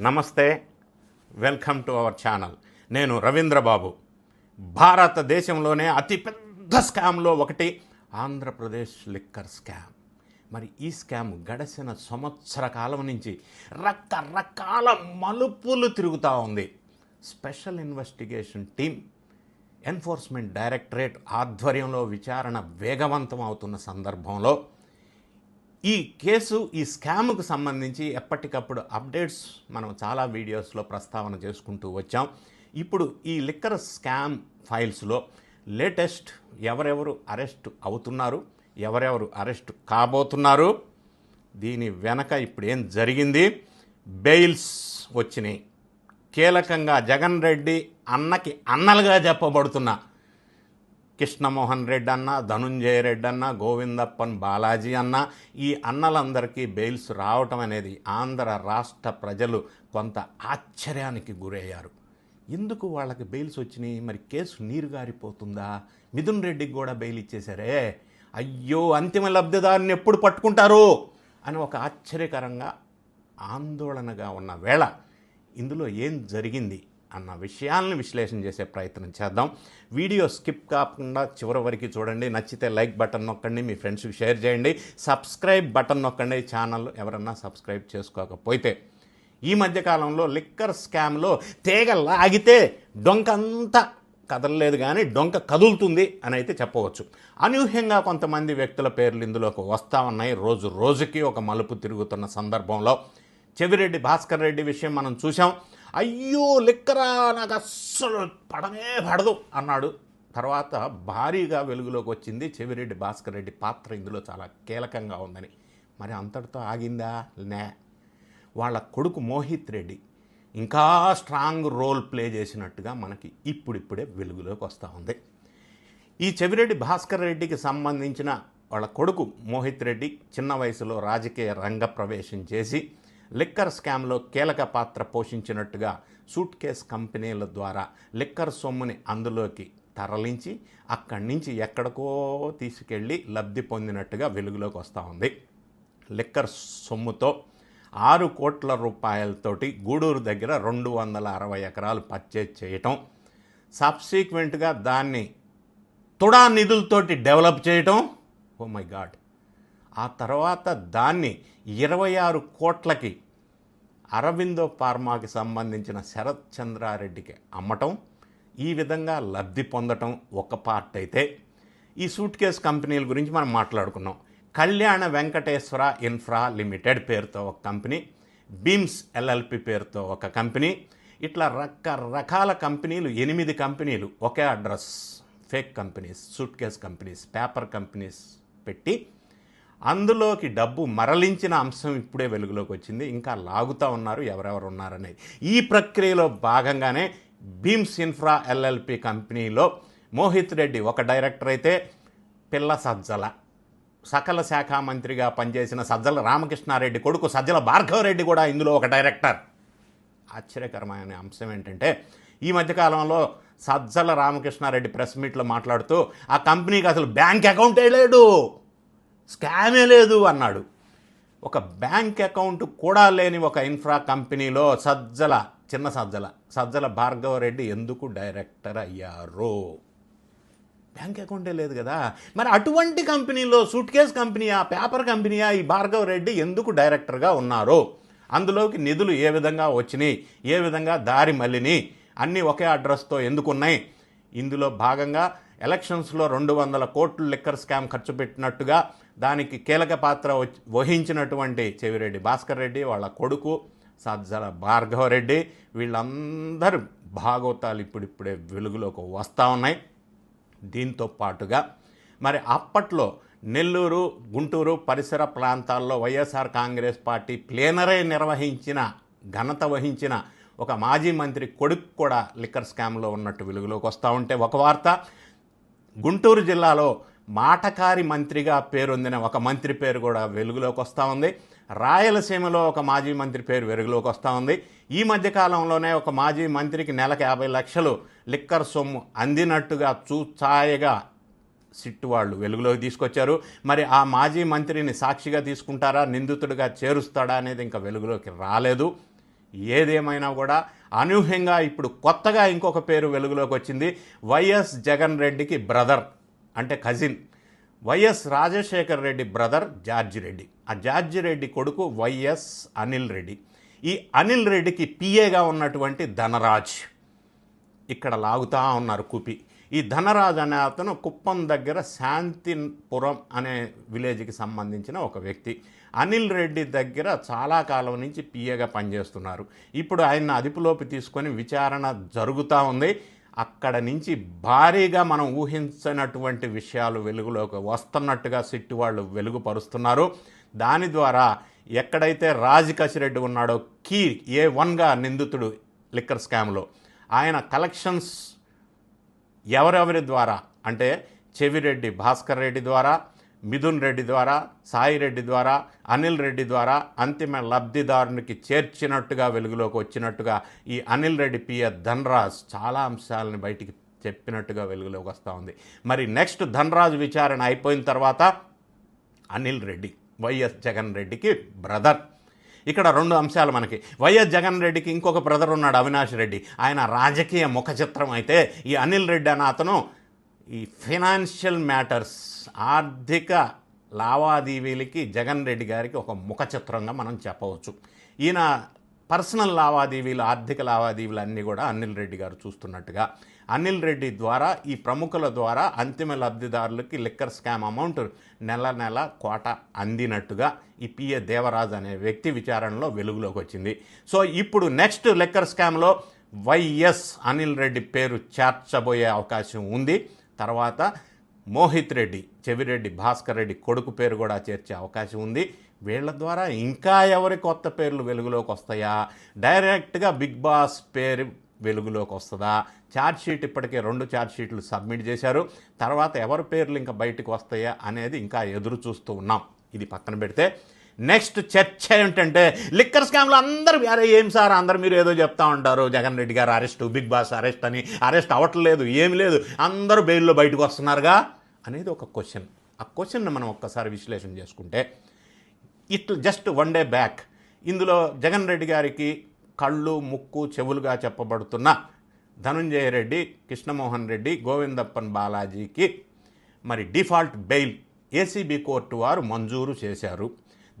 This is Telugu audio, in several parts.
నమస్తే వెల్కమ్ టు అవర్ ఛానల్. నేను రవీంద్రబాబు. భారతదేశంలోనే అతిపెద్ద స్కామ్లో ఒకటి ఆంధ్రప్రదేశ్ లిక్కర్ స్కామ్. మరి ఈ స్కామ్ గడిచిన సంవత్సర కాలం నుంచి రకరకాల మలుపులు తిరుగుతూ ఉంది. Special investigation team enforcement directorate ఆధ్వర్యంలో విచారణ వేగవంతం అవుతున్న సందర్భంలో ఈ కేసు ఈ స్కామ్కు సంబంధించి ఎప్పటికప్పుడు అప్డేట్స్ మనం చాలా వీడియోస్లో ప్రస్తావన చేసుకుంటూ వచ్చాం. ఇప్పుడు ఈ లిక్కర్ స్కామ్ ఫైల్స్లో లేటెస్ట్ ఎవరెవరు అరెస్ట్ అవుతున్నారు ఎవరెవరు అరెస్ట్ కాబోతున్నారు దీని వెనక ఇప్పుడు ఏం జరిగింది బెయిల్స్ వచ్చినాయి. కీలకంగా జగన్ రెడ్డి అన్నకి అన్నలుగా చెప్పబడుతున్న. కృష్ణమోహన్ రెడ్డి అన్న ధనుంజయ రెడ్డి అన్న గోవిందప్పన్ బాలాజీ అన్న ఈ అన్నలందరికీ బెయిల్స్ రావటం అనేది ఆంధ్ర రాష్ట్ర ప్రజలు కొంత ఆశ్చర్యానికి గురయ్యారు. ఎందుకు వాళ్ళకి బెయిల్స్ వచ్చినాయి? మరి కేసు నీరు గారిపోతుందా మిథున్ రెడ్డికి కూడా బెయిల్ ఇచ్చేశారే? అయ్యో అంతిమ లబ్ధిదారుని ఎప్పుడు పట్టుకుంటారు? అని ఒక ఆశ్చర్యకరంగా ఆందోళనగా ఉన్న వేళ ఇందులో ఏం జరిగింది? అన్న విషయాలను విశ్లేషణ చేసే ప్రయత్నం చేద్దాం. వీడియో స్కిప్ కాకుండా చివరి వరకు చూడండి. నచ్చితే లైక్ బటన్ నొక్కండి. మీ ఫ్రెండ్స్కి షేర్ చేయండి. సబ్స్క్రైబ్ బటన్ నొక్కండి. ఛానల్ ఎవరన్నా సబ్స్క్రైబ్ చేసుకోకపోతే ఈ మధ్యకాలంలో లిక్కర్ స్కామ్లో తీగ లాగితే డొంకంతా కదలలేదు కానీ డొంక కదులుతుంది అని అయితే చెప్పవచ్చు. అనూహ్యంగా కొంతమంది వ్యక్తుల పేర్లు ఇందులోకి వస్తూ ఉన్నాయి. రోజు రోజుకి ఒక మలుపు తిరుగుతున్న సందర్భంలో చెవిరెడ్డి భాస్కర్ రెడ్డి విషయం మనం చూసాం అయ్యో లెక్కరా నాకు అస్సలు పడమే పడదు అన్నాడు. తర్వాత భారీగా వెలుగులోకి వచ్చింది చెవిరెడ్డి భాస్కర్ రెడ్డి పాత్ర ఇందులో చాలా కీలకంగా ఉందని. మరి అంతటితో ఆగిందా? నే. వాళ్ళ కొడుకు మోహిత్ రెడ్డి ఇంకా స్ట్రాంగ్ రోల్ ప్లే చేసినట్టుగా మనకి ఇప్పుడిప్పుడే వెలుగులోకి వస్తూ ఉంది. ఈ చెవిరెడ్డి భాస్కర్ రెడ్డికి సంబంధించిన వాళ్ళ కొడుకు మోహిత్ రెడ్డి చిన్న వయసులో రాజకీయ రంగ ప్రవేశం చేసి లిక్కర్ స్కామ్లో కీలక పాత్ర పోషించినట్టుగా సూట్ కేస్ కంపెనీల ద్వారా లిక్కర్ సొమ్ముని అందులోకి తరలించి అక్కడి నుంచి ఎక్కడికో తీసుకెళ్ళి లబ్ధి పొందినట్టుగా వెలుగులోకి వస్తూ ఉంది. లిక్కర్ సొమ్ముతో ఆరు కోట్ల రూపాయలతోటి గూడూరు దగ్గర రెండు వందల అరవై ఎకరాలు పర్చేజ్ చేయటం సబ్సీక్వెంట్గా దాన్ని తుడా నిధులతోటి డెవలప్ చేయటం ఓ మై గాడ్ ఆ తర్వాత దాన్ని ఇరవై ఆరు కోట్లకి అరవిందో ఫార్మాకి సంబంధించిన శరత్ చంద్రారెడ్డికి అమ్మటం ఈ విధంగా లబ్ధి పొందటం ఒక పార్ట్ అయితే. ఈ సూట్ కేస్ కంపెనీల గురించి మనం మాట్లాడుకున్నాం. కళ్యాణ వెంకటేశ్వర ఇన్ఫ్రా లిమిటెడ్ పేరుతో ఒక కంపెనీ బీమ్స్ ఎల్ఎల్పి పేరుతో ఒక కంపెనీ ఇట్లా రకరకాల కంపెనీలు ఎనిమిది కంపెనీలు ఒకే address fake companies suitcase companies paper companies పెట్టి అందులోకి డబ్బు మరలించిన అంశం ఇప్పుడే వెలుగులోకి వచ్చింది. ఇంకా లాగుతూ ఉన్నారు ఎవరెవరు ఉన్నారనేది. ఈ ప్రక్రియలో భాగంగానే భీమ్స్ ఇన్ఫ్రా ఎల్ఎల్పి కంపెనీలో మోహిత్ రెడ్డి ఒక డైరెక్టర్ అయితే పిల్ల సజ్జల. సకల శాఖ మంత్రిగా పనిచేసిన సజ్జల రామకృష్ణారెడ్డి కొడుకు సజ్జల భార్గవరెడ్డి కూడా ఇందులో ఒక డైరెక్టర్. ఆశ్చర్యకరమైన అంశం ఏంటంటే ఈ మధ్యకాలంలో సజ్జల రామకృష్ణారెడ్డి ప్రెస్ మీట్లో మాట్లాడుతూ ఆ కంపెనీకి అసలు బ్యాంక్ అకౌంటే లేడు స్కామే లేదు అన్నాడు. ఒక బ్యాంక్ అకౌంట్ కూడా లేని ఒక ఇన్ఫ్రా కంపెనీలో సజ్జల చిన్న సజ్జల సజ్జల భార్గవరెడ్డి ఎందుకు డైరెక్టర్ అయ్యారు? బ్యాంక్ అకౌంటే లేదు కదా. మరి అటువంటి కంపెనీలో సూట్ కేస్ కంపెనీయా పేపర్ కంపెనీయా ఈ భార్గవ రెడ్డి ఎందుకు డైరెక్టర్గా ఉన్నారు? అందులోకి నిధులు ఏ విధంగా వచ్చినాయి ఏ విధంగా దారి మళ్ళిని అన్నీ ఒకే అడ్రస్తో ఎందుకున్నాయి? ఇందులో భాగంగా ఎలక్షన్స్లో రెండు వందల కోట్లు లిక్కర్ స్కామ్ ఖర్చు పెట్టినట్టుగా దానికి కీలక పాత్ర వహించినటువంటి చెవిరెడ్డి భాస్కర్ రెడ్డి వాళ్ళ కొడుకు సజ్జల భార్గవరెడ్డి వీళ్ళందరూ భాగవతాలు ఇప్పుడిప్పుడే వెలుగులోకి వస్తూ ఉన్నాయి. దీంతో పాటుగా మరి అప్పట్లో నెల్లూరు గుంటూరు పరిసర ప్రాంతాల్లో వైఎస్ఆర్ కాంగ్రెస్ పార్టీ ప్లేనరే నిర్వహించిన ఘనత వహించిన ఒక మాజీ మంత్రి కొడుకు కూడా లిక్కర్ స్కామ్లో ఉన్నట్టు వెలుగులోకి వస్తూ ఉంటే ఒక వార్త గుంటూరు జిల్లాలో మాటకారి మంత్రిగా పేరొందిన ఒక మంత్రి పేరు కూడా వెలుగులోకి వస్తూ ఉంది. రాయలసీమలో ఒక మాజీ మంత్రి పేరు వెలుగులోకి వస్తూ ఉంది. ఈ మధ్యకాలంలోనే ఒక మాజీ మంత్రికి నెలకు యాభై లక్షలు లిక్కర్ సొమ్ము అందినట్టుగా చూచాయగా సిట్టు వాళ్ళు వెలుగులోకి తీసుకొచ్చారు. మరి ఆ మాజీ మంత్రిని సాక్షిగా తీసుకుంటారా? నిందితుడిగా చేరుస్తాడా అనేది ఇంకా వెలుగులోకి రాలేదు. ఏదేమైనా కూడా అనూహ్యంగా ఇప్పుడు కొత్తగా ఇంకొక పేరు వెలుగులోకి వచ్చింది. వైఎస్ జగన్ రెడ్డికి బ్రదర్ అంటే cousin. Y S Rajasekhar Reddy brother George Reddy. ఆ జార్జి రెడ్డి కొడుకు వైఎస్ అనిల్ రెడ్డి. ఈ అనిల్ రెడ్డికి పిఏగా ఉన్నటువంటి ధనరాజ్ ఇక్కడ లాగుతా ఉన్నారు కుపి. ఈ ధనరాజ్ అనే అతను కుప్పం దగ్గర శాంతిపురం అనే విలేజ్కి సంబంధించిన ఒక వ్యక్తి. అనిల్ రెడ్డి దగ్గర చాలా కాలం నుంచి పిఏగా పనిచేస్తున్నారు. ఇప్పుడు ఆయన అదుపులోకి తీసుకొని విచారణ జరుగుతూ ఉంది. అక్కడ నుంచి భారీగా మనం ఊహించినటువంటి విషయాలు వెలుగులోకి వస్తున్నట్టుగా సిట్టు వాళ్ళు వెలుగుపరుస్తున్నారు. దాని ద్వారా ఎక్కడైతే రాజ్ కసిరెడ్డి ఉన్నాడో కీ ఏ వన్గా నిందితుడు లిక్కర్ స్కామ్లో ఆయన కలెక్షన్స్ ఎవరెవరి ద్వారా అంటే చెవిరెడ్డి భాస్కర్ రెడ్డి ద్వారా మిథున్ రెడ్డి ద్వారా సాయి రెడ్డి ద్వారా అనిల్ రెడ్డి ద్వారా అంతిమ లబ్ధిదారునికి చేర్చినట్టుగా వెలుగులోకి వచ్చినట్టుగా ఈ అనిల్ రెడ్డి పిఎ ధనరాజ్ చాలా అంశాలను బయటికి చెప్పినట్టుగా వెలుగులోకి వస్తూ ఉంది. మరి నెక్స్ట్ ధనరాజ్ విచారణ అయిపోయిన తర్వాత అనిల్ రెడ్డి వైఎస్ జగన్ రెడ్డికి బ్రదర్. ఇక్కడ రెండు అంశాలు మనకి. వైఎస్ జగన్ రెడ్డికి ఇంకొక బ్రదర్ ఉన్నాడు అవినాష్ రెడ్డి. ఆయన రాజకీయ ముఖ చిత్రం అయితే ఈ అనిల్ రెడ్డి అన్న అతను ఈ ఫైనాన్షియల్ మ్యాటర్స్ ఆర్థిక లావాదేవీలకి జగన్ రెడ్డి గారికి ఒక ముఖ చిత్రంగా మనం చెప్పవచ్చు. ఈయన పర్సనల్ లావాదేవీలు ఆర్థిక లావాదేవీలు అన్నీ కూడా అనిల్ రెడ్డి గారు చూస్తున్నట్టుగా. అనిల్ రెడ్డి ద్వారా ఈ ప్రముఖుల ద్వారా అంతిమ లబ్ధిదారులకి లిక్కర్ స్కామ్ అమౌంట్ నెల నెల కోట అందినట్టుగా ఈ పిఏ దేవరాజ్ అనే వ్యక్తి విచారణలో వెలుగులోకి వచ్చింది. సో ఇప్పుడు నెక్స్ట్ లిక్కర్ స్కామ్లో వైఎస్ అనిల్ రెడ్డి పేరు చేర్చబోయే అవకాశం ఉంది. తర్వాత మోహిత్ రెడ్డి చెవిరెడ్డి భాస్కర్ రెడ్డి కొడుకు పేరు కూడా చేర్చే అవకాశం ఉంది. వీళ్ళ ద్వారా ఇంకా ఎవరి కొత్త పేర్లు వెలుగులోకి వస్తాయా? డైరెక్ట్గా బిగ్ బాస్ పేరు వెలుగులోకి వస్తుందా? ఛార్జ్ షీట్ ఇప్పటికే రెండు ఛార్జ్ షీట్లు సబ్మిట్ చేశారు. తర్వాత ఎవరి పేర్లు ఇంకా బయటకు వస్తాయా అనేది ఇంకా ఎదురు చూస్తూ ఉన్నాం. ఇది పక్కన పెడితే నెక్స్ట్ చర్చ ఏంటంటే లిక్కర్ స్కామ్లో అందరూ అరే ఏం సార్ అందరు మీరు ఏదో చెప్తా ఉంటారు. జగన్ రెడ్డి గారు అరెస్ట్ బిగ్ బాస్ అరెస్ట్ అని. అరెస్ట్ అవ్వట్లేదు ఏమి లేదు. అందరూ బెయిల్లో బయటకు వస్తున్నారుగా అనేది ఒక క్వశ్చన్. ఆ క్వశ్చన్ని మనం ఒక్కసారి విశ్లేషణ చేసుకుంటే it just one day back ఇందులో జగన్ రెడ్డి గారికి కళ్ళు ముక్కు చెవులుగా చెప్పబడుతున్న ధనుంజయ రెడ్డి కృష్ణమోహన్ రెడ్డి గోవిందప్పన్ బాలాజీకి మరి డిఫాల్ట్ బెయిల్ ఏసీబీ కోర్టు వారు మంజూరు చేశారు.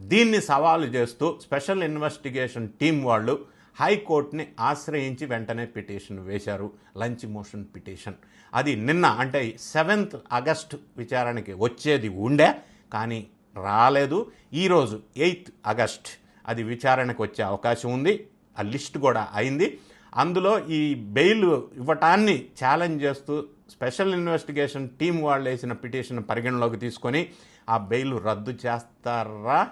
దీన్ని సవాలు చేస్తూ స్పెషల్ ఇన్వెస్టిగేషన్ టీం వాళ్ళు హైకోర్టుని ఆశ్రయించి వెంటనే పిటిషన్ వేశారు. Lunch motion petition. అది నిన్న అంటే సెవెంత్ ఆగస్ట్ విచారణకి వచ్చేది ఉండే కానీ రాలేదు. ఈరోజు ఎయిత్ ఆగస్ట్ అది విచారణకు వచ్చే అవకాశం ఉంది. ఆ లిస్ట్ కూడా అయింది. అందులో ఈ బెయిల్ ఇవ్వటాన్ని ఛాలెంజ్ చేస్తూ స్పెషల్ ఇన్వెస్టిగేషన్ టీం వాళ్ళు వేసిన పిటిషన్ పరిగణలోకి తీసుకొని ఆ బెయిల్ రద్దు చేస్తారా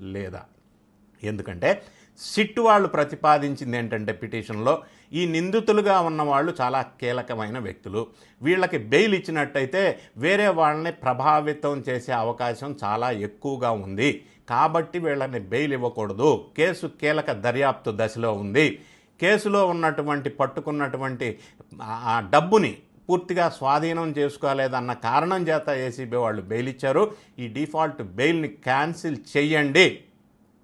లేదా? ఎందుకంటే సిట్ వాళ్ళు ప్రతిపాదించింది ఏంటంటే పిటిషన్లో ఈ నిందితులుగా ఉన్న వాళ్ళు చాలా కీలకమైన వ్యక్తులు. వీళ్ళకి బెయిల్ ఇచ్చినట్టయితే వేరే వాళ్ళని ప్రభావితం చేసే అవకాశం చాలా ఎక్కువగా ఉంది. కాబట్టి వీళ్ళని బెయిల్ ఇవ్వకూడదు. కేసు కీలక దర్యాప్తు దశలో ఉంది. కేసులో ఉన్నటువంటి పట్టుకున్నటువంటి ఆ డబ్బుని పూర్తిగా స్వాధీనం చేసుకోలేదన్న కారణం చేత ఏసీబీ వాళ్ళు బెయిల్ ఇచ్చారు ఈ డిఫాల్ట్ బెయిల్ని క్యాన్సిల్ చెయ్యండి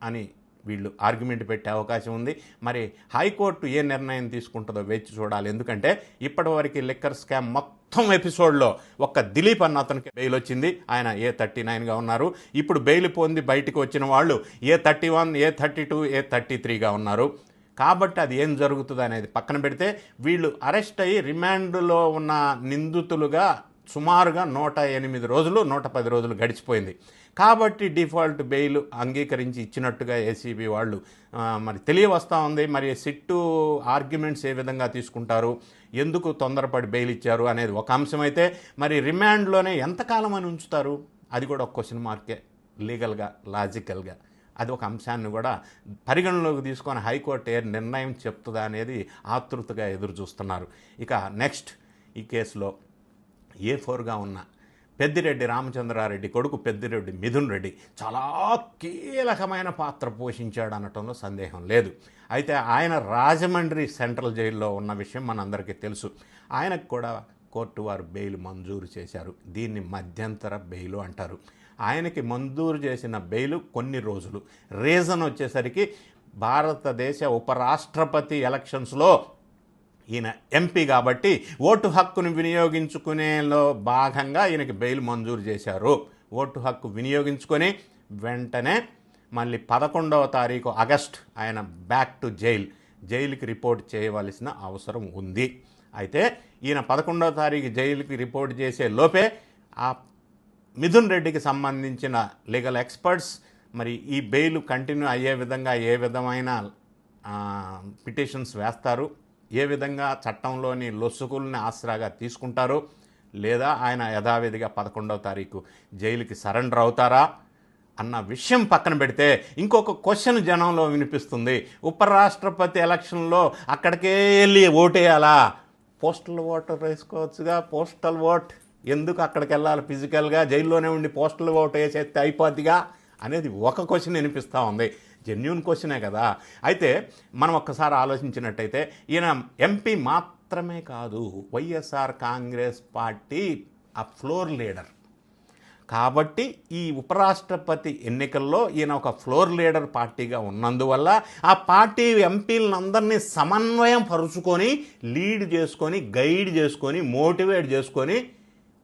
అని వీళ్ళు ఆర్గ్యుమెంట్ పెట్టే అవకాశం ఉంది. మరి హైకోర్టు ఏ నిర్ణయం తీసుకుంటుందో వేచి చూడాలి. ఎందుకంటే ఇప్పటివరకు లిక్కర్ స్కామ్ మొత్తం ఎపిసోడ్లో ఒక్క దిలీప్ అన్న అతనికి బెయిల్ వచ్చింది. ఆయన ఏ థర్టీ నైన్గా ఉన్నారు. ఇప్పుడు బెయిల్ పొంది బయటకు వచ్చిన వాళ్ళు A thirty one A thirty two A thirty త్రీగా ఉన్నారు. కాబట్టి అది ఏం జరుగుతుంది అనేది పక్కన పెడితే వీళ్ళు అరెస్ట్ అయ్యి రిమాండ్లో ఉన్న నిందితులుగా సుమారుగా నూట ఎనిమిది రోజులు నూట పది రోజులు గడిచిపోయింది. కాబట్టి డిఫాల్ట్ బెయిల్ అంగీకరించి ఇచ్చినట్టుగా ఏసీబీ వాళ్ళు మరి తెలియవస్తూ ఉంది. మరి సిట్టు ఆర్గ్యుమెంట్స్ ఏ విధంగా తీసుకుంటారు? ఎందుకు తొందరపడి బెయిల్ ఇచ్చారు అనేది ఒక అంశం అయితే మరి రిమాండ్లోనే ఎంతకాలం అని ఉంచుతారు? అది కూడా ఒక క్వశ్చన్ మార్కే లీగల్గా లాజికల్గా. అది ఒక అంశాన్ని కూడా పరిగణలోకి తీసుకొని హైకోర్టు ఏ నిర్ణయం చెప్తుందా అనేది ఆతృతగా ఎదురు చూస్తున్నారు ఇక నెక్స్ట్ ఈ కేసులో ఏ ఫోర్గా ఉన్న పెద్దిరెడ్డి రామచంద్రారెడ్డి కొడుకు పెద్దిరెడ్డి మిథున్ రెడ్డి చాలా కీలకమైన పాత్ర పోషించాడు అనటంలో సందేహం లేదు. అయితే ఆయన రాజమండ్రి సెంట్రల్ జైల్లో ఉన్న విషయం మనందరికీ తెలుసు. ఆయనకు కూడా కోర్టు వారు బెయిల్ మంజూరు చేశారు. దీన్ని మధ్యంతర బెయిలు అంటారు. ఆయనకి మంజూరు చేసిన బెయిల్ కొన్ని రోజులు. రీజన్ వచ్చేసరికి భారతదేశ ఉపరాష్ట్రపతి ఎలక్షన్స్లో ఈయన ఎంపీ కాబట్టి ఓటు హక్కును వినియోగించుకునేలో భాగంగా ఈయనకి బెయిల్ మంజూరు చేశారు. ఓటు హక్కు వినియోగించుకొని వెంటనే మళ్ళీ పదకొండవ తారీఖు ఆగస్ట్ ఆయన బ్యాక్ టు జైల్ జైలుకి రిపోర్ట్ చేయవలసిన అవసరం ఉంది. అయితే ఈయన పదకొండవ తారీఖు జైలుకి రిపోర్ట్ చేసే లోపే ఆ మిథున్ రెడ్డికి సంబంధించిన లీగల్ ఎక్స్పర్ట్స్ మరి ఈ బెయిల్ కంటిన్యూ అయ్యే విధంగా ఏ విధమైన పిటిషన్స్ వేస్తారు ఏ విధంగా చట్టంలోని లొసుగుల్ని ఆసరాగా తీసుకుంటారు లేదా ఆయన యథావిధిగా పదకొండవ తారీఖు జైలుకి సరెండర్ అవుతారా అన్న విషయం పక్కన పెడితే ఇంకొక క్వశ్చన్ జనంలో వినిపిస్తుంది. ఉపరాష్ట్రపతి ఎలక్షన్లో అక్కడికే వెళ్ళి ఓటేయాలా? పోస్టల్ ఓటర్ వేసుకోవచ్చుగా పోస్టల్ ఓట్. ఎందుకు అక్కడికి వెళ్ళాలి? ఫిజికల్గా జైల్లోనే ఉండి పోస్టల్ ఓట్ వేసేస్తే అయిపోద్దిగా? అనేది ఒక క్వశ్చన్ వినిపిస్తూ ఉంది. జెన్యున్ క్వశ్చనే కదా? అయితే మనం ఒక్కసారి ఆలోచించినట్టయితే ఈయన ఎంపీ మాత్రమే కాదు వైఎస్ఆర్ కాంగ్రెస్ పార్టీ ఆ ఫ్లోర్ లీడర్. కాబట్టి ఈ ఉపరాష్ట్రపతి ఎన్నికల్లో ఈయన ఒక ఫ్లోర్ లీడర్ పార్టీగా ఉన్నందువల్ల ఆ పార్టీ ఎంపీలందరినీ సమన్వయం పరుచుకొని లీడ్ చేసుకొని గైడ్ చేసుకొని మోటివేట్ చేసుకొని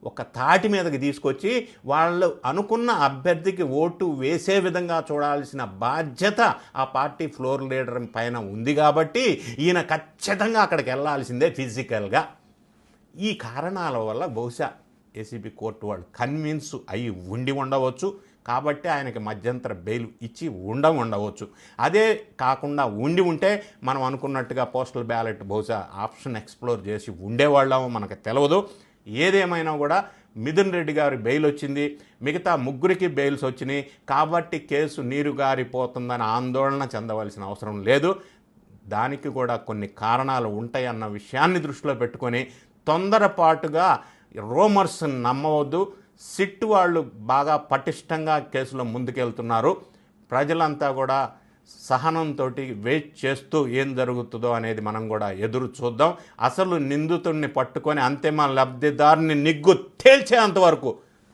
ఒక తాటి మీదకి తీసుకొచ్చి వాళ్ళు అనుకున్న అభ్యర్థికి ఓటు వేసే విధంగా చూడాల్సిన బాధ్యత ఆ పార్టీ ఫ్లోర్ లీడర్ పైన ఉంది కాబట్టి ఈయన ఖచ్చితంగా అక్కడికి వెళ్ళాల్సిందే ఫిజికల్గా. ఈ కారణాల వల్ల బహుశా ఏసీబీ కోర్టు వాళ్ళు కన్విన్స్ అయి ఉండి ఉండవచ్చు. కాబట్టి ఆయనకి మధ్యంతర బెయిల్ ఇచ్చి ఉండ ఉండవచ్చు. అదే కాకుండా ఉండి ఉంటే మనం అనుకున్నట్టుగా పోస్టల్ బ్యాలెట్ బహుశా ఆప్షన్ ఎక్స్ప్లోర్ చేసి ఉండేవాళ్ళమో మనకు తెలియదు ఏదేమైనా కూడా మిథున్ రెడ్డి గారి బెయిల్ వచ్చింది. మిగతా ముగ్గురికి బెయిల్స్ వచ్చినాయి. కాబట్టి కేసు నీరు గారిపోతుందని ఆందోళన చెందవలసిన అవసరం లేదు. దానికి కూడా కొన్ని కారణాలు ఉంటాయన్న విషయాన్ని దృష్టిలో పెట్టుకొని తొందరపాటుగా రోమర్స్ నమ్మవద్దు. సిట్ వాళ్ళు బాగా పటిష్టంగా కేసులో ముందుకెళ్తున్నారు. ప్రజలంతా కూడా సహనంతో వెయిట్ చేస్తూ ఏం జరుగుతుందో అనేది మనం కూడా ఎదురు చూద్దాం. అసలు నిందితుడిని పట్టుకొని అంతిమ లబ్ధిదారుని నిగ్గు తేల్చేంత వరకు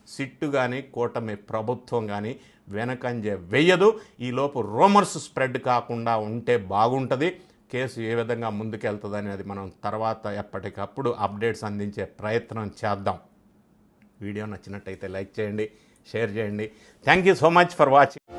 సిట్టు కానీ కూటమి ప్రభుత్వం కానీ వెనకంజ వెయ్యదు ఈలోపు రూమర్స్ స్ప్రెడ్ కాకుండా ఉంటే బాగుంటుంది. కేసు ఏ విధంగా ముందుకెళ్తుంది అనేది మనం తర్వాత ఎప్పటికప్పుడు అప్డేట్స్ అందించే ప్రయత్నం చేద్దాం. వీడియో నచ్చినట్టయితే లైక్ చేయండి షేర్ చేయండి. Thank you so much for watching.